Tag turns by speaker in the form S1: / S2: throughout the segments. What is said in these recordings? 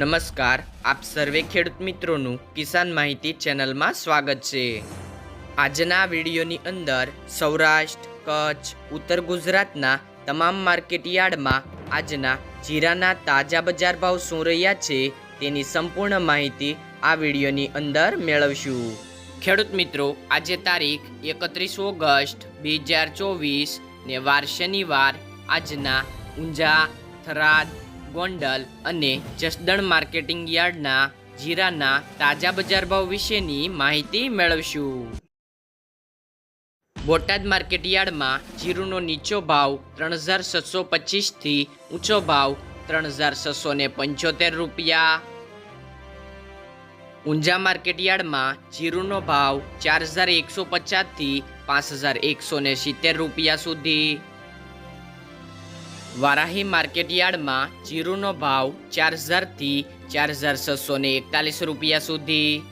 S1: નમસ્કાર, આપ સર્વે ખેડૂત મિત્રોનું કિસાન માહિતી ચેનલમાં સ્વાગત છે. આજના વિડીયોની અંદર સૌરાષ્ટ્ર, કચ્છ, ઉત્તર ગુજરાતના તમામ માર્કેટ યાર્ડમાં આજના જીરાના તાજા બજાર ભાવ શું રહ્યા છે તેની સંપૂર્ણ માહિતી આ વિડીયોની અંદર મેળવશું. ખેડૂત મિત્રો, આજે તારીખ એકત્રીસ ઓગસ્ટ બે હજાર ચોવીસ ને વાર શનિવાર આજના ઊંઝા, થરાદ ગોંડલ અને જસદણ માર્કેટિંગ યાર્ડના જીરાના તાજા બજાર ભાવ વિશેની માહિતી મેળવશું. બોટાદ માર્કેટ યાર્ડમાં જીરુનો નીચો ભાવ ત્રણ હજાર છસો પચીસથી ઊંચો ભાવ ત્રણ હજાર છસો ને પંચોતેર રૂપિયા. ઊંઝા માર્કેટ યાર્ડમાં જીરુનો ભાવ ચાર હજાર એકસો પચાસથી પાંચ હજાર એકસો સિત્તેર રૂપિયા સુધી. વારાહી માર્કેટ યાર્ડમાં જીરુનો ભાવ ચાર હજારથી ચાર હજાર છસો ને એકતાલીસ રૂપિયા સુધી.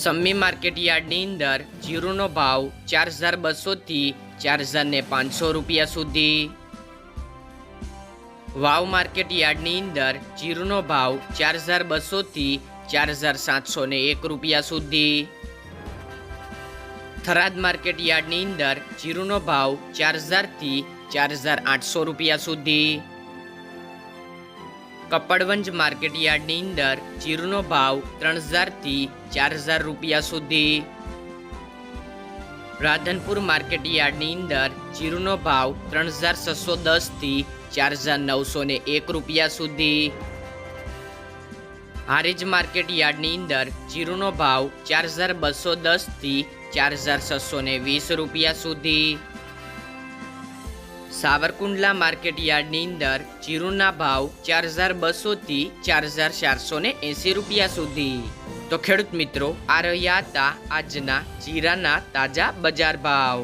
S1: સમ્મી માર્કેટ યાર્ડની અંદર જીરુનો ભાવ ચાર હજાર બસોથી ચાર હજાર ને પાંચસો રૂપિયા સુધી. વાવ માર્કેટ યાર્ડની અંદર જીરુનો ભાવ ચાર હજાર બસોથી ચાર હજાર સાતસો ને એક રૂપિયા સુધી. થરાદ માર્કેટ યાર્ડની અંદર જીરુનો ભાવ ચાર હજારથી ચાર હજાર આઠસો રૂપિયા સુધી. કપડવંજ માર્કેટ યાર્ડની અંદર જીરુનો ભાવ ત્રણ હજારથી ચાર હજાર રૂપિયા સુધી. રાધનપુર માર્કેટ યાર્ડની અંદર જીરુનો ભાવ ત્રણ હજાર છસો દસથી ચાર હજાર નવસો ને એક રૂપિયા સુધી. હારીજ માર્કેટ યાર્ડની અંદર જીરુનો ભાવ ચાર હજાર બસો દસથી ચાર હજાર છસો વીસ રૂપિયા સુધી. સાવરકુંડલા માર્કેટ યાર્ડની અંદર જીરુના ભાવ ચાર હજાર બસોથી ચાર હજાર ચારસો ને એંસી રૂપિયા સુધી. તો ખેડૂત મિત્રો, આ રહ્યા હતા આજના જીરાના તાજા બજાર ભાવ.